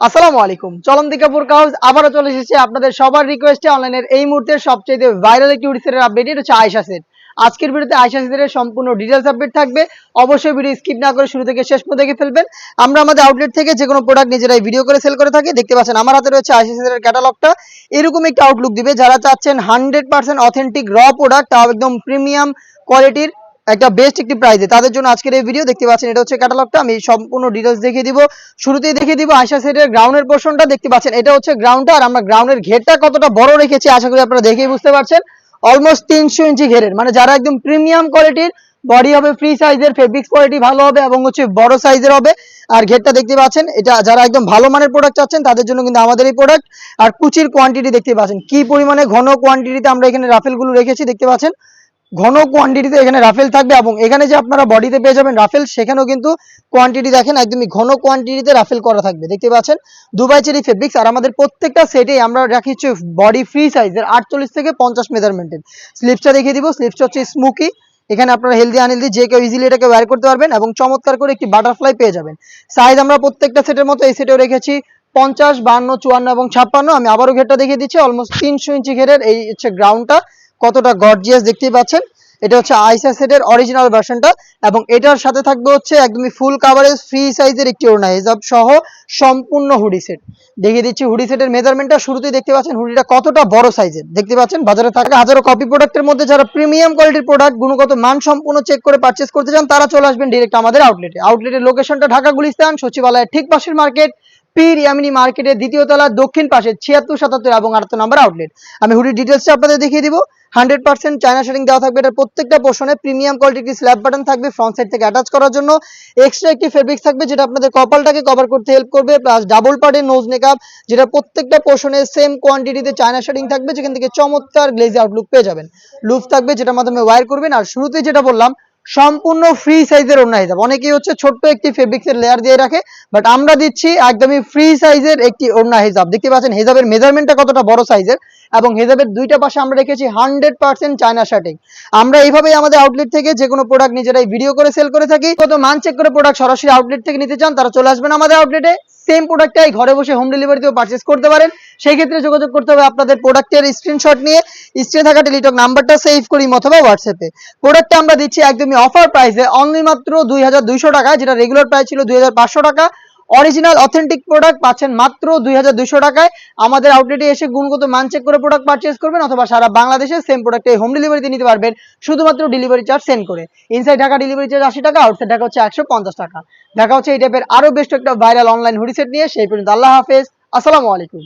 আসসালামু আলাইকুম। চলন্তি কাপুর কাউজ আবারও চলে এসেছে আপনাদের সবার রিকোয়েস্টে অনলাইনের এই মুহূর্তে সবচেয়ে ভাইরাল একটি উড়িষ্যার আপডেট এটা হচ্ছে আয়সা সেট আজকের ভিডিওতে আয়সা সেটের সম্পূর্ণ ডিটেলস আপডেট থাকবে। অবশ্যই ভিডিও স্কিপ না করে শুরু থেকে শেষ পর্যন্ত দেখে ফেলবেন। আমরা আমাদের আউটলেট থেকে যে কোনো প্রোডাক্ট নিজেরাই ভিডিও করে সেল করে থাকি। দেখতে পাচ্ছেন আমার হাতে রয়েছে আয়সা সেটের ক্যাটালগটা এরকম একটা আউটলুক দিবে যারা চাচ্ছেন হান্ড্রেড পার্সেন্ট অথেন্টিক র প্রোডাক্ট তাও একদম প্রিমিয়াম কোয়ালিটির একটা বেস্ট একটি প্রাইজে তাদের জন্য আজকের এই ভিডিও দেখতে পাচ্ছেন, এটা হচ্ছে ক্যাটালগটা আমি সম্পূর্ণ ডিটেলস দেখিয়ে দিব। শুরুতেই দেখিয়ে দিব আয়সা সেটের গ্রাউন্ডের পোর্শনটা দেখতে পাচ্ছেন, এটা হচ্ছে গ্রাউন্ডটা আর আমরা গ্রাউন্ডের ঘেরটা কতটা বড় রেখেছি, আশা করি আপনারা দেখেই বুঝতে পারছেন। অলমোস্ট তিনশো ইঞ্চি ঘেরের। মানে যারা একদম প্রিমিয়াম কোয়ালিটির বডি হবে ফ্রি সাইজের ফেব্রিক্স কোয়ালিটি ভালো হবে এবং হচ্ছে বড় সাইজের হবে। আর ঘেরটা দেখতে পাচ্ছেন, এটা যারা একদম ভালো মানের প্রোডাক্ট চাচ্ছেন, তাদের জন্য কিন্তু আমাদের এই প্রোডাক্ট আর কুচির কোয়ান্টিটি দেখতে পাচ্ছেন, কি পরিমাণে ঘন কোয়ান্টিটিতে আমরা এখানে রাফেলগুলো রেখেছি, দেখতে পাচ্ছেন। ঘন কোয়ান্টিটিতে এখানে রাফেল থাকবে এবং এখানে যে আপনারা বডিতে পেয়ে যাবেন রাফেল, সেখানেও কিন্তু কোয়ান্টিটি দেখেন, একদমই ঘন কোয়ান্টিটিতে রাফেল করা থাকবে। দেখতে পাচ্ছেন? দুবাই চেরি ফেব্রিক্স আর আমাদের প্রত্যেকটা সেটে আমরা রাখি হচ্ছে বডি ফ্রি সাইজের আটচল্লিশ থেকে পঞ্চাশ মেজারমেন্টের স্লিপসটা দেখিয়ে দিব স্লিপসটা হচ্ছে স্মুকি এখানে আপনারা হেলদি আনহেলদি যে কেউ ইজিলি এটাকে ওয়্যার করতে পারবেন এবং চমৎকার করে একটি বাটারফ্লাই পেয়ে যাবেন। সাইজ আমরা প্রত্যেকটা সেটের মতো এই সেটেও রেখেছি, পঞ্চাশ, বান্ন, চুয়ান্ন এবং ছাপ্পান্ন। আমি আবারও ঘেরটা দেখিয়ে দিচ্ছি অলমোস্ট তিনশো ইঞ্চি ঘেরের এই হচ্ছে গ্রাউন্ডটা কতটা গর্জিয়াস দেখতেই পাচ্ছেন। এটা হচ্ছে আইসা সেটের অরিজিনাল ভার্সনটা এবং এটার সাথে থাকবে হচ্ছে একদমই ফুল কাভারেজ ফ্রি সাইজের একটি ওড়না হিসাব সহ সম্পূর্ণ হুডি সেট দেখিয়ে দিচ্ছি হুডি সেটের মেজারমেন্টটা শুরুতেই দেখতে পাচ্ছেন হুডিটা কতটা বড় সাইজের দেখতে পাচ্ছেন বাজারে থাকা হাজারো কপি প্রোডাক্টের মধ্যে যারা প্রিমিয়াম কোয়ালিটির প্রোডাক্ট গুণগত মান সম্পূর্ণ চেক করে পারচেস করতে চান, তারা চলে আসবেন ডিরেক্ট আমাদের আউটলেটে আউটলেটের লোকেশনটা ঢাকা, গুলিস্তান, সচিবালয়ের ঠিক পাশের মার্কেট পীর ইয়ামিনী মার্কেটের দ্বিতীয় তলা দক্ষিণ পাশে ছিয়াত্তর, সাতাত্তর এবং আটাত্তর নাম্বার আউটলেট আমি হুডির ডিটেলসটা আপনাদের দেখিয়ে দিব। হান্ড্রেড পার্সেন্ট চায়না শেডিং দেওয়া থাকবে। এটার প্রত্যেকটা পোর্শনে প্রিমিয়াম কোয়ালিটির স্ল্যাব বাটন থাকবে ফ্রন্ট সাইড থেকে অ্যাটাচ করার জন্য। এক্সট্রা একটি ফেব্রিক্স থাকবে যেটা আপনাদের কপালটাকে কভার করতে হেল্প করবে প্লাস ডাবল পার্টের নোজ মেকআপ যেটা প্রত্যেকটা পোর্শনে সেম কোয়ান্টিটিতে চায়না শেডিং থাকবে, যেখান থেকে চমৎকার গ্লেজি আউটলুক পেয়ে যাবেন। লুপ থাকবে, যেটার মাধ্যমে ওয়্যার করবেন। আর শুরুতেই যেটা বললাম সম্পূর্ণ ফ্রি সাইজের ওড়না হিসাব অনেকেই হচ্ছে ছোট্ট একটি ফেব্রিক্সের লেয়ার দিয়ে রাখে বাট আমরা দিচ্ছি একদমই ফ্রি সাইজের একটি ওড়না হিসাব দেখতে পাচ্ছেন, হেজাবের মেজারমেন্টটা কতটা বড় সাইজের এবং হেজাবের দুইটা পাশে আমরা রেখেছি হান্ড্রেড পার্সেন্ট চায়না শার্টিং আমরা এইভাবেই আমাদের আউটলেট থেকে যে কোনো প্রোডাক্ট নিজেরাই ভিডিও করে সেল করে থাকি। কত মান চেক করে প্রোডাক্ট সরাসরি আউটলেট থেকে নিতে চান, তারা চলে আসবেন আমাদের আউটলেটে সেম প্রোডাক্টটাই ঘরে বসে হোম ডেলিভারিতেও পারচেস করতে পারেন। সেই ক্ষেত্রে যোগাযোগ করতে হবে আপনাদের প্রোডাক্টের স্ক্রিনশট নিয়ে। স্ক্রিনে থাকা টেলিটক নাম্বারটা সেভ করি অথবা হোয়াটসঅ্যাপে প্রোডাক্টটা আমরা দিচ্ছি একদমই অফার প্রাইসে অনলি মাত্র দুই হাজার দুইশো টাকা, যেটা রেগুলার প্রাইস ছিল দুই হাজার পাঁচশো টাকা। অরিজিনাল অথেন্টিক প্রোডাক্ট পাচ্ছেন মাত্র দুই হাজার দুইশো টাকায়। আমাদের আউটলেটে এসে গুণগত মান চেক করে প্রোডাক্ট পারচেস করবেন অথবা সারা বাংলাদেশে সেম প্রোডাক্টে হোম ডেলিভারিতে নিতে পারবেন, শুধুমাত্র ডেলিভারি চার্জ সেন্ড করে। ইনসাইড ঢাকা ডেলিভারি চার্জ আশি টাকা আউটসাইড ঢাকা হচ্ছে একশো পঞ্চাশ টাকা। দেখা হচ্ছে এই টাইপের আরও বেস্ট একটা ভাইরাল অনলাইন হুডি সেট নিয়ে, সেই পর্যন্ত আল্লাহ হাফেজ। আসসালামু আলাইকুম।